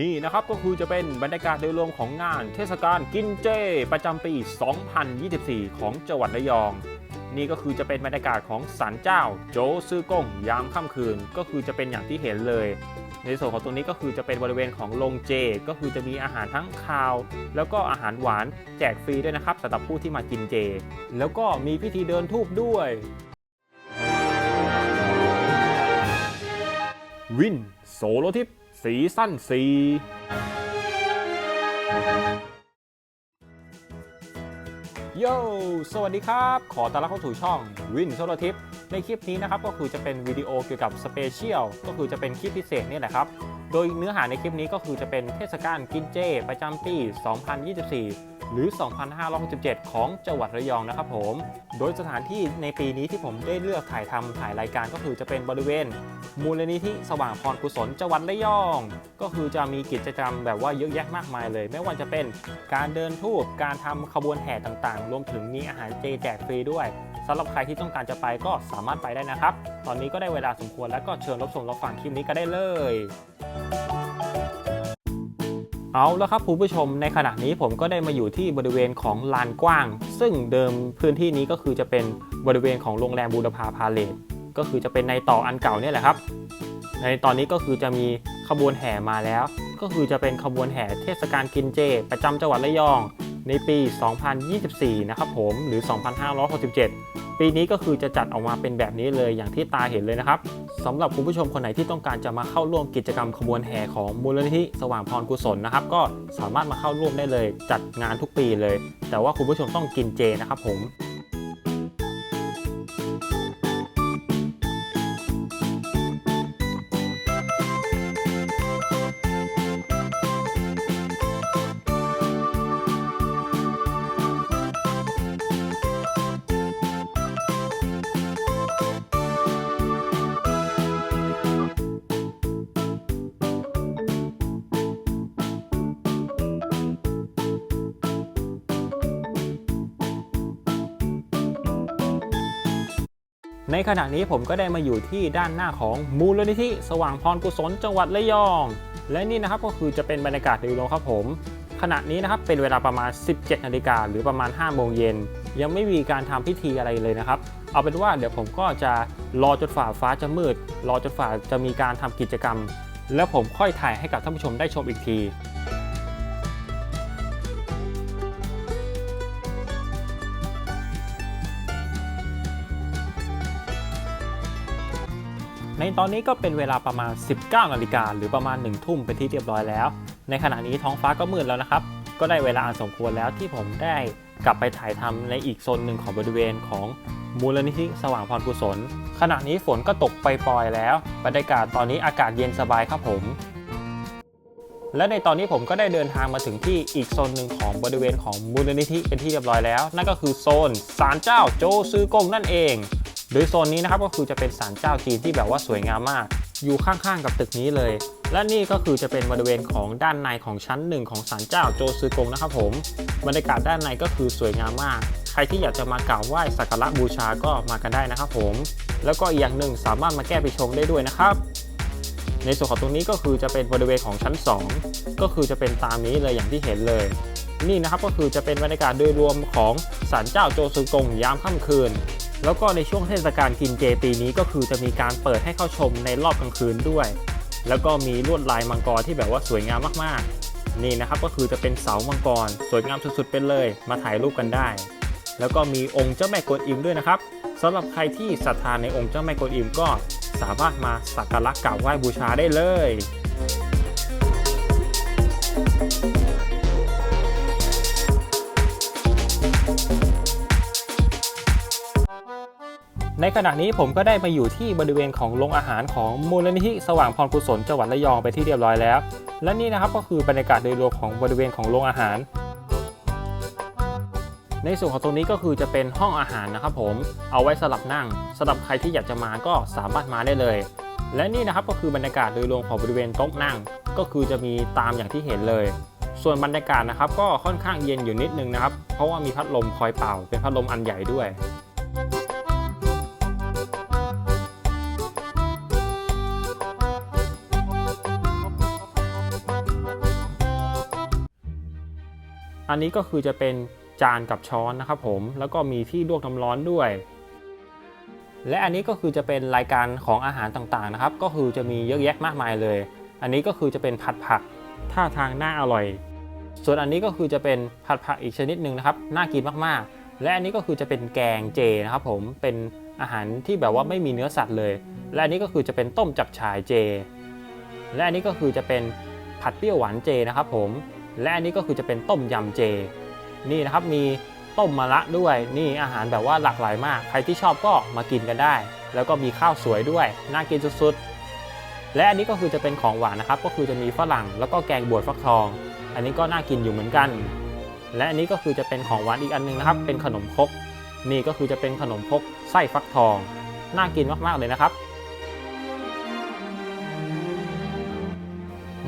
นี่นะครับก็คือจะเป็นบรรยากาศโดยรวมของงานเทศกาลกินเจ ประจำปี 2024 ของจังหวัดระยอง นี่ก็คือจะเป็นบรรยากาศของศาลเจ้า โจซือกงยามค่ำคืน ก็คือจะเป็นอย่างที่เห็นเลย ในส่วนของตรงนี้ก็คือจะเป็นบริเวณของโรงเจ ก็คือจะมีอาหารทั้งคาว แล้วก็อาหารหวานแจกฟรีด้วยนะครับสำหรับผู้ที่มากินเจ แล้วก็มีพิธีเดินทูบด้วยวินโซโลทิป ซีซั่น4โยสวัสดีครับ ขอต้อนรับเข้าสู่ช่องวินโซโลทิป ในคลิปนี้นะครับก็คือจะเป็นวิดีโอเกี่ยวกับสเปเชียลก็คือจะเป็นคลิปพิเศษนี่แหละครับ โดยเนื้อหาในคลิปนี้ก็คือจะเป็นเทศกาลกินเจ ประจำปี 2024 หรือ 2567 ของจังหวัดระยองนะครับผม โดยสถานที่ในปีนี้ที่ผมได้เลือกถ่ายทำถ่ายรายการก็คือจะเป็นบริเวณ มูลนิธิสว่างพรกุศลจังหวัดระยอง ก็คือจะมีกิจกรรมแบบว่าเยอะแยะมากมายเลย ไม่ว่าจะเป็นการเดินทูบการทำขบวนแห่ต่างๆ รวมถึงมีอาหารเจแจกฟรีด้วยสำหรับใครที่ต้องการจะไปก็สามารถไปได้นะครับ ตอนนี้ก็ได้เวลาสมควรแล้วก็เชิญรับชมรับฟังคลิปนี้กันได้เลย เอาแล้วครับคุณผู้ชมในขณะนี้ผมก็ได้มาอยู่ที่บริเวณของลานกว้าง ซึ่งเดิมพื้นที่นี้ก็คือจะเป็นบริเวณของโรงแรมบูรพาพาเลทก็คือจะเป็นในต่ออันเก่าเนี่ยแหละครับ ในตอนนี้ก็คือจะมีขบวนแห่มาแล้ว ก็คือจะเป็นขบวนแห่เทศกาลกินเจ ประจำจังหวัดระยอง ในปี 2024 นะครับผมหรือ 2567 ปีนี้ก็คือจะจัดออกมาเป็นแบบนี้เลยอย่างที่ตาเห็นเลยนะครับสำหรับคุณผู้ชมคนไหนที่ต้องการจะมาเข้าร่วมกิจกรรมขบวนแห่ของมูลนิธิสว่างพรกุศลนะครับ ก็สามารถมาเข้าร่วมได้เลยจัดงานทุกปีเลย แต่ว่าคุณผู้ชมต้องกินเจนะครับผม ในขณะนี้ผมก็ได้มาอยู่ที่ด้านหน้าของมูลนิธิสว่างพรกุศลจังหวัดระยอง และนี่นะครับก็คือจะเป็นบรรยากาศโดยรวมครับผม ขณะนี้นะครับเป็นเวลาประมาณ 17นาฬิกาหรือประมาณ5โมงเย็นยังไม่มีการทำพิธีอะไรเลยนะครับ เอาเป็นว่าเดี๋ยวผมก็จะรอจนฝ่าฟ้าจะมืด รอจนฝ่าจะมีการทำกิจกรรม แล้วผมค่อยถ่ายให้กับท่านผู้ชมได้ชมอีกที ในตอนนี้ก็เป็นเวลาประมาณ 19นาฬิกาหรือประมาณ1ทุ่มเป็นที่เรียบร้อยแล้ว ในขณะนี้ท้องฟ้าก็มืดแล้วนะครับ ก็ได้เวลาอันสมควรแล้วที่ผมได้กลับไปถ่ายทำในอีกโซนหนึ่งของบริเวณของมูลนิธิสว่างพรกุศล ขณะนี้ฝนก็ตกไปปล่อยแล้ว บรรยากาศตอนนี้อากาศเย็นสบายครับผม และในตอนนี้ผมก็ได้เดินทางมาถึงที่อีกโซนหนึ่งของบริเวณของมูลนิธิเป็นที่เรียบร้อยแล้ว นั่นก็คือโซนศาลเจ้าโจซือกงนั่นเอง โดยโซนนี้นะครับก็คือจะเป็นศาลเจ้าจีนที่แบบว่าสวยงามมาก อยู่ข้างๆกับตึกนี้เลย และนี่ก็คือจะเป็นบริเวณของด้านในของชั้นหนึ่งของศาลเจ้าโจซือกงนะครับผมบรรยากาศด้านในก็คือสวยงามมาก ใครที่อยากจะมากราบไหว้สักการะบูชาก็มากันได้นะครับผมแล้วก็อีกอย่างหนึ่งสามารถมาแก้ปีชงได้ด้วยนะครับในส่วนของตรงนี้ก็คือจะเป็นบริเวณของชั้น 2 ก็คือจะเป็นตามนี้เลยอย่างที่เห็นเลย นี่นะครับก็คือจะเป็นบรรยากาศโดยรวมของศาลเจ้าโจซือกงยามค่ำคืน แล้วก็ในช่วงเทศกาลกินเจปีนี้ก็คือจะมีการเปิดให้เข้าชมในรอบกลางคืนด้วย แล้วก็มีลวดลายมังกรที่แบบว่าสวยงามมากๆ นี่นะครับก็คือจะเป็นเสามังกร สวยงามสุดๆไปเลย มาถ่ายรูปกันได้ แล้วก็มีองค์เจ้าแม่กวนอิมด้วยนะครับสำหรับใครที่ศรัทธาในองค์เจ้าแม่กวนอิมก็สามารถมาสักการะกราบไหว้บูชาได้เลย ในขณะนี้ผมก็ได้มาอยู่ที่บริเวณของโรงอาหารของมูลนิธิสว่างพรกุศลจังหวัดระยองไปที่เรียบร้อยแล้ว และนี่นะครับก็คือบรรยากาศโดยรวมของบริเวณของโรงอาหาร ในส่วนของตรงนี้ก็คือจะเป็นห้องอาหารนะครับผมเอาไว้สำหรับนั่งสำหรับใครที่อยากจะมาก็สามารถมาได้เลย และนี่นะครับก็คือบรรยากาศโดยรวมของบริเวณโต๊ะนั่ง ก็คือจะมีตามอย่างที่เห็นเลย ส่วนบรรยากาศนะครับก็ค่อนข้างเย็นอยู่นิดนึงนะครับเพราะว่ามีพัดลมคอยเป่า เป็นพัดลมอันใหญ่ด้วย อันนี้ก็คือจะเป็นจานกับช้อนนะครับผม แล้วก็มีที่ลวกน้ำร้อนด้วย และอันนี้ก็คือจะเป็นรายการของอาหารต่างๆนะครับ ก็คือจะมีเยอะแยะมากมายเลย อันนี้ก็คือจะเป็นผัดผักท่าทางน่าอร่อย ส่วนอันนี้ก็คือจะเป็นผัดผักอีกชนิดหนึ่งนะครับ น่ากินมากๆ และอันนี้ก็คือจะเป็นแกงเจนะครับผม เป็นอาหารที่แบบว่าไม่มีเนื้อสัตว์เลย และอันนี้ก็คือจะเป็นต้มจับฉายเจ และอันนี้ก็คือจะเป็นผัดเปรี้ยวหวานเจนะครับผม และอันนี้ก็คือจะเป็นต้มยำเจ นี่นะครับมีต้มมะระด้วยนี่อาหารแบบว่าหลากหลายมาก ใครที่ชอบก็มากินกันได้ แล้วก็มีข้าวสวยด้วย น่ากินสุดๆ และอันนี้ก็คือจะเป็นของหวานนะครับ ก็คือจะมีฝรั่งแล้วก็แกงบวชฟักทอง อันนี้ก็น่ากินอยู่เหมือนกัน และอันนี้ก็คือจะเป็นของหวานอีกอันหนึงนะครับ เป็นขนมครกนี่ก็คือจะเป็นขนมครกไส้ฟักทอง น่ากินมากๆเลยนะครับ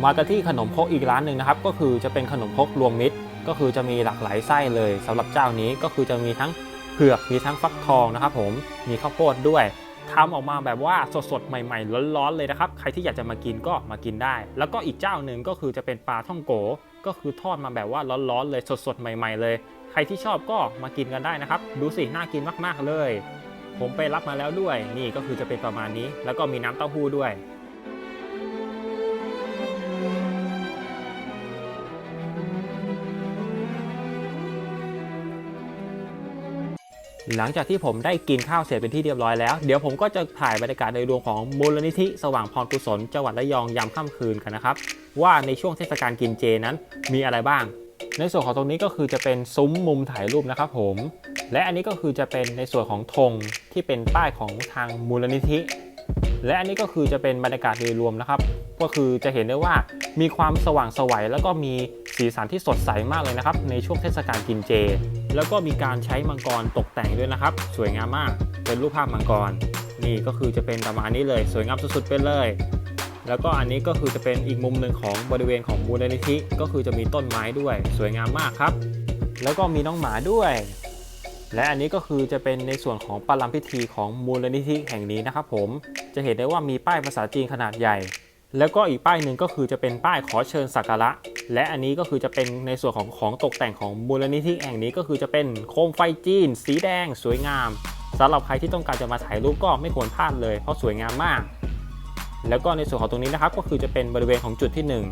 มากันที่ขนมครกอีกร้านหนึ่งนะครับก็คือจะเป็นขนมครกรวมมิตร ก็คือจะมีหลากหลายไส้เลยสำหรับเจ้านี้ก็คือจะมีทั้งเผือกมีทั้งฟักทองนะครับผมมีข้าวโพดด้วยทำออกมาแบบว่าสดๆ ใหม่ๆ ร้อนๆ เลยนะครับ ใครที่อยากจะมากินก็มากินได้ แล้วก็อีกเจ้าหนึ่งก็คือจะเป็นปลาท่องโก ก็คือทอดมาแบบว่าร้อนๆ เลยสดๆ ใหม่ๆ เลย ใครที่ชอบก็มากินกันได้นะครับ ดูสิ น่ากินมากๆ เลย ผมไปรับมาแล้วด้วย นี่ก็คือจะเป็นประมาณนี้ แล้วก็มีน้ำเต้าหู้ด้วย หลังจากที่ผมได้กินข้าวเสร็จเป็นที่เรียบร้อยแล้ว เดี๋ยวผมก็จะถ่ายบรรยากาศโดยรวมของมูลนิธิสว่างพรกุศลจังหวัดระยองยามค่ำคืนกันนะครับ ว่าในช่วงเทศกาลกินเจนั้นมีอะไรบ้าง ในส่วนของตรงนี้ก็คือจะเป็นซุ้มมุมถ่ายรูปนะครับผม และอันนี้ก็คือจะเป็นในส่วนของธงที่เป็นป้ายของทางมูลนิธิ และอันนี้ก็คือจะเป็นบรรยากาศโดยรวมนะครับ ก็คือจะเห็นได้ว่ามีความสว่างสวัยแล้วก็มีสีสันที่สดใสมากเลยนะครับ ในช่วงเทศกาลกินเจ แล้วก็มีการใช้มังกรตกแต่งด้วยนะครับ สวยงามมาก เป็นรูปภาพมังกร นี่ก็คือจะเป็นประมาณนี้เลย สวยงามสุดๆไปเลย แล้วก็อันนี้ก็คือจะเป็นอีกมุมหนึ่งของบริเวณของมูลนิธิก็คือจะมีต้นไม้ด้วย สวยงามมากครับ แล้วก็มีน้องหมาด้วย และอันนี้ก็คือจะเป็นในส่วนของปารำพิธีของมูลนิธิแห่งนี้นะครับผม จะเห็นได้ว่ามีป้ายภาษาจีนขนาดใหญ่ แล้วก็อีกป้ายหนึ่งก็คือจะเป็นป้ายขอเชิญสักการะ และอันนี้ก็คือจะเป็นในส่วนของของตกแต่งของมูลนิธิแห่งนี้ก็คือจะเป็นโคมไฟจีน สีแดง สวยงามสำหรับใครที่ต้องการจะมาถ่ายรูปก็ไม่ควรพลาดเลย เพราะสวยงามมาก แล้วก็ในส่วนของตรงนี้นะครับก็คือจะเป็นบริเวณของจุดที่หนึ่ง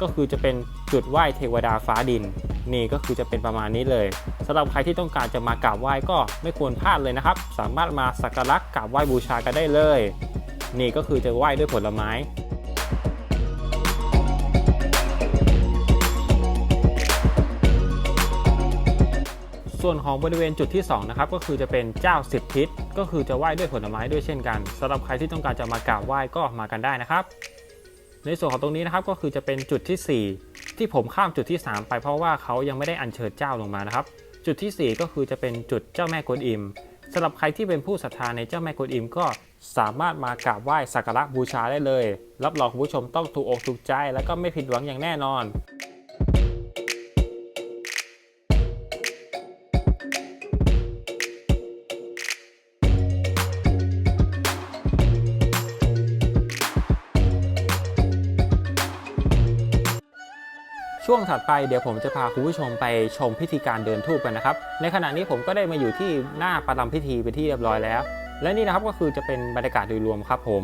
ก็คือจะเป็นจุดไหว้เทวดาฟ้าดิน นี่ก็คือจะเป็นประมาณนี้เลยสำหรับใครที่ต้องการจะมากราบไหว้ก็ไม่ควรพลาดเลยนะครับ สามารถมาสักการะกราบไหว้บูชากันได้เลย นี่ก็คือจะไหว้ด้วยผลไม้ ส่วนของบริเวณจุดที่2นะครับก็คือจะเป็นเจ้าสิบทิศก็คือจะไหว้ด้วยผลไม้ด้วยเช่นกันสำหรับใครที่ต้องการจะมากราบไหว้ก็มากันได้นะครับ ในส่วนของตรงนี้นะครับก็คือจะเป็นจุดที่ 4 ที่ผมข้ามจุดที่ 3 ไปเพราะว่าเขายังไม่ได้อัญเชิญเจ้าลงมานะครับ จุดทีสี่4 ก็คือจะเป็นจุดเจ้าแม่กวนอิมสำหรับใครที่เป็นผู้ศรัทธาในเจ้าแม่กวนอิมก็สามารถมากราบไหว้สักการะบูชาได้เลย รับรองคุณผู้ชมต้องถูกอกถูกใจ แล้วก็ไม่ผิดหวังอย่างแน่นอน ช่วงถัดไปเดี๋ยวผมจะพาคุณผู้ชมไปชมพิธีการเดินทูปกันนะครับ ในขณะนี้ผมก็ได้มาอยู่ที่หน้าประรำพิธีเป็นที่เรียบร้อยแล้ว และนี่นะครับก็คือจะเป็นบรรยากาศโดยรวมครับ ผม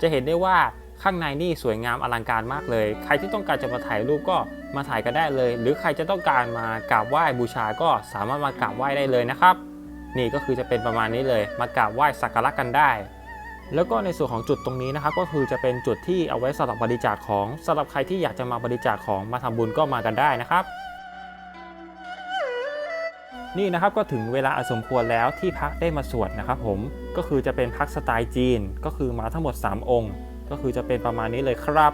จะเห็นได้ว่าข้างในนี่สวยงามอลังการมากเลย ใครที่ต้องการจะมาถ่ายรูปก็มาถ่ายกันได้เลย หรือใครจะต้องการมากราบไหว้บูชาก็สามารถมากราบไหว้ได้เลยนะครับ นี่ก็คือจะเป็นประมาณนี้เลย มากราบไหว้สักการะกันได้ แล้วก็ในส่วนของจุดตรงนี้นะครับก็คือจะเป็นจุดที่เอาไว้สำหรับบริจาคของสำหรับใครที่อยากจะมาบริจาคของมาทำบุญก็มากันได้นะครับ นี่นะครับก็ถึงเวลาอสมควรแล้วที่พระได้มาสวดนะครับผมก็คือจะเป็นพักสไตล์จีนก็คือมาทั้งหมด 3 องค์ ก็คือจะเป็นประมาณนี้เลยครับ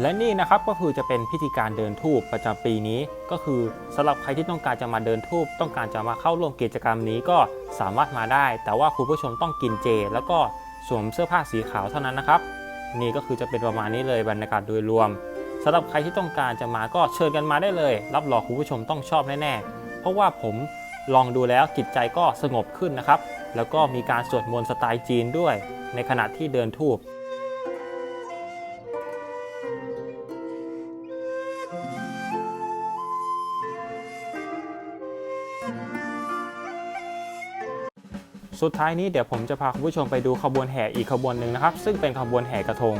และนี่นะครับก็คือจะเป็นพิธีการเดินทูบประจำปีนี้ ก็คือสำหรับใครที่ต้องการจะมาเดินทูบต้องการจะมาเข้าร่วมกิจกรรมนี้ก็สามารถมาได้ แต่ว่าคุณผู้ชมต้องกินเจ แล้วก็สวมเสื้อผ้าสีขาวเท่านั้นนะครับนี่ก็คือจะเป็นประมาณนี้เลยบรรยากาศโดยรวมสำหรับใครที่ต้องการจะมาก็เชิญกันมาได้เลย รับรองคุณผู้ชมต้องชอบแน่ๆเพราะว่าผมลองดูแล้วจิตใจก็สงบขึ้นนะครับ แล้วก็มีการสวดมนต์สไตล์จีนด้วย ในขณะที่เดินทูบ สุดท้ายนี้เดี๋ยวผมจะพาคุณผู้ชมไปดูขบวนแห่อีกขบวนหนึ่งนะครับ ซึ่งเป็นขบวนแห่กระทง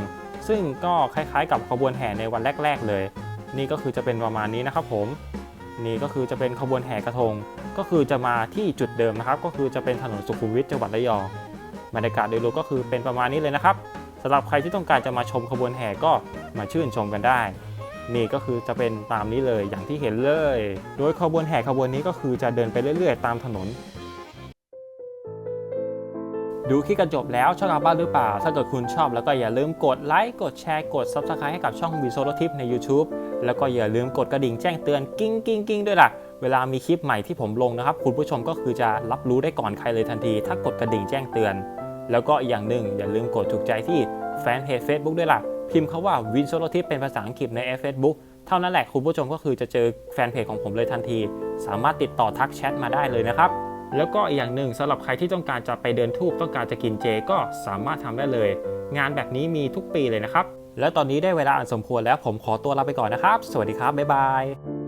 ซึ่งก็คล้ายๆ กับขบวนแห่ในวันแรก ๆ เลย นี่ก็คือจะเป็นประมาณนี้นะครับผม นี่ก็คือจะเป็นขบวนแห่กระทง ก็คือจะมาที่จุดเดิมนะครับ ก็คือจะเป็นถนนสุขุมวิทจังหวัดระยอง บรรยากาศโดยรวมก็คือเป็นประมาณนี้เลยนะครับสำหรับใครที่ต้องการจะมาชมขบวนแห่ก็มาชื่นชมกันได้ นี่ก็คือจะเป็นตามนี้เลยอย่างที่เห็นเลย โดยขบวนแห่ขบวนนี้ก็คือจะเดินไปเรื่อย ๆ ตามถนน ดูคลิปกันจบแล้วชอบทาบ้านหรือเปล่า ถ้าเกิดคุณชอบแล้วก็อย่าลืมกดไลค์ กดแชร์ กด Subscribe ให้กับช่องวีโซโลทิปใน YouTube แล้วก็อย่าลืมกดกระดิ่งแจ้งเตือนกิ้งกิ้งกิ้งด้วยล่ะ เวลามีคลิปใหม่ที่ผมลงนะครับ คุณผู้ชมก็คือจะรับรู้ได้ก่อนใครเลยทันที ถ้ากดกระดิ่งแจ้งเตือน แล้วก็อีกอย่างหนึ่งอย่าลืมกดถูกใจที่แฟนเพจ Facebook ด้วยล่ะ พิมพ์คาว่าวินโซโลทิปเป็นภาษาอังกฤษใน Facebook เท่านั้นแหละคุณผู้ชมก็คือจะเจอแฟนเพจของผมเลยทันที สามารถติดต่อทักแชทมาได้เลยนะครับ แล้วก็อีกอย่างหนึ่งสำหรับใครที่ต้องการจะไปเดินทูบต้องการจะกินเจก็สามารถทำได้เลย งานแบบนี้มีทุกปีเลยนะครับ และตอนนี้ได้เวลาอันสมควรแล้วผมขอตัวลาไปก่อนนะครับ สวัสดีครับบ๊ายบาย